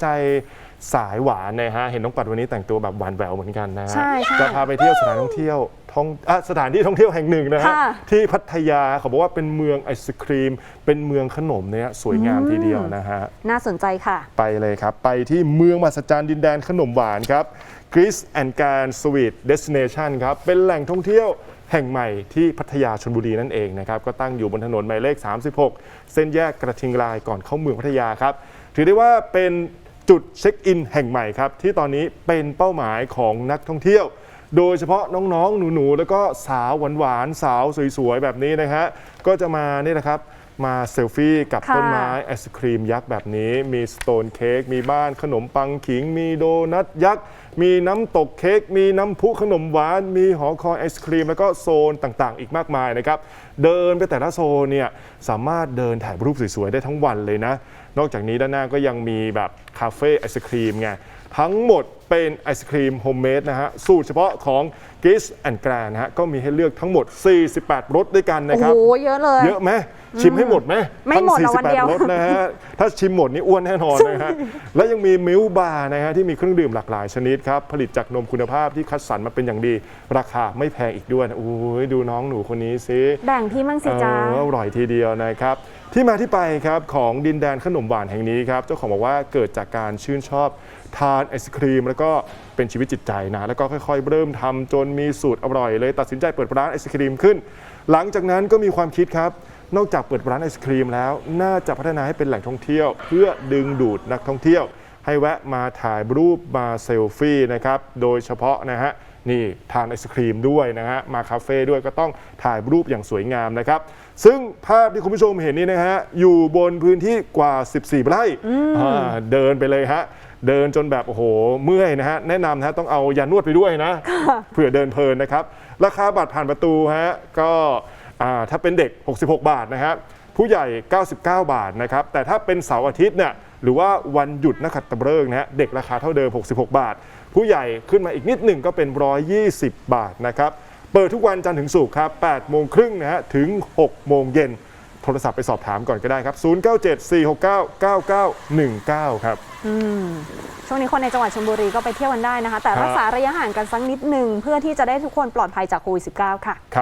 ใจสายหวานนะฮะ เห็นน้องปัดวันนี้แต่งตัวแบบหวานแหววเหมือนกันนะฮะ ใช่ใช่จะพาไปเที่ยวสถานท่องเที่ยวท่องอะสถานที่ท่องเที่ยวแห่งหนึ่งนะฮะ ค่ะที่พัทยาเขาบอกว่าเป็นเมืองไอศครีม เป็นเมืองขนมเนี่ยสวยงามทีเดียวนะฮะ น่าสนใจค่ะ ไปเลยครับ ไปที่เมืองมหัศจรรย์ดินแดนขนมหวานครับ Greece and Gan Sweet Destination ครับ เป็นแหล่งท่องเที่ยวแห่งใหม่ที่พัทยาชลบุรีนั่นเองนะครับ ก็ตั้งอยู่บนถนนหมายเลข 36 เส้นแยกกระทิงลายก่อนเข้าเมืองพัทยาครับ ถือได้ว่าเป็น จุดเช็คอินแห่งใหม่ครับ ที่ตอนนี้เป็นเป้าหมายของนักท่องเที่ยว โดยเฉพาะน้องๆ หนูๆ แล้วก็สาวหวานๆ สาวสวยๆ แบบนี้นะฮะก็จะมานี่นะครับ มาเซลฟี่กับค่ะต้นไม้ไอศครีมยักษ์แบบนี้ มีสโตนเค้กมีบ้านขนมปังขิง มีโดนัทยักษ์ มีน้ำตกเค้กมีน้ำพุขนมหวาน มีหอคอยไอศครีม แล้วก็โซนต่างๆ อีกมากมายนะครับ เดินไปแต่ละโซนเนี่ยสามารถเดินถ่ายรูปสวยๆ ได้ทั้งวันเลยนะ นอกจากนี้ด้านหน้าก็ยังมีแบบคาเฟ่ไอศครีมไงทั้งหมดเป็นไอศครีมโฮมเมดนะฮะสูตรเฉพาะของ g i s and Grand นะฮะก็มีให้เลือกทั้งหมด 48รสด้วยกันนะโอ้ครับโหเยอะเลย เยอะไหม ชิมให้หมดไหมไม่หมดหรอกวันเดียวทั้ง48รสนะฮะถ้าชิมหมดนี่อ้วนแน่นอนนะฮะและยังมีมิลบาร์นะฮะที่มีเครื่องดื่มหลากหลายชนิดครับผลิตจากนมคุณภาพที่คัดสรรมาเป็นอย่างดี ราคาไม่แพงอีกด้วยนะโอ้ยดูน้องหนูคนนี้สิ แบ่งพี่มั่งสิจ้า เอออร่อยทีเดียวนะครับ ที่มาที่ไปครับของดินแดนขนมหวานแห่งนี้ครับเจ้าของบอกว่าเกิดจากการชื่นชอบทานไอศครีม แล้วก็เป็นชีวิตจิตใจนะ แล้วก็ค่อยๆ เริ่มทำจนมีสูตรอร่อยเลย ตัดสินใจเปิดร้านไอศครีมขึ้น หลังจากนั้นก็มีความคิดครับ นอกจากเปิดร้านไอศครีมแล้ว น่าจะพัฒนาให้เป็นแหล่งท่องเที่ยว เพื่อดึงดูดนักท่องเที่ยว ให้แวะมาถ่ายรูปมาเซลฟี่นะครับ โดยเฉพาะนะฮะนี่ทานไอศครีมด้วยนะฮะมาคาเฟ่ด้วยก็ต้องถ่ายรูปอย่างสวยงามนะครับ ซึ่งภาพที่คุณผู้ชมเห็นนี่นะฮะอยู่บนพื้นที่กว่า 14 ไร่อ่าเดินไปเลยฮะเดินจนแบบโอ้โหเมื่อยนะฮะแนะนำนะฮะต้องเอายานวดไปด้วยนะเผื่อเดินเพลินนะครับ ราคาบัตรผ่านประตูฮะก็อ่า ถ้าเป็นเด็ก 66 บาทนะครับผู้ใหญ่ 99 บาทนะครับแต่ถ้าเป็นเสาร์อาทิตย์เนี่ยหรือว่าวันหยุดนักขัตฤกษ์นะฮะเด็กราคาเท่าเดิม 66 บาท ผู้ใหญ่ขึ้นมาอีกนิดหนึ่งก็เป็น 120 บาทนะครับเปิดทุกวันจันทร์ถึงศุกร์ครับ8โมงครึ่งนะฮะถึง 6 โมงเย็นโทรศัพท์ไปสอบถามก่อนก็ได้ครับ 0974699919 ครับช่วงนี้คนในจังหวัดชลบุรีก็ไปเที่ยวกันได้นะคะ แต่ฮะรักษาระยะห่างกันสักนิดหนึ่งเพื่อที่จะได้ทุกคนปลอดภัยจากโควิด -19 ค่ะ ครับ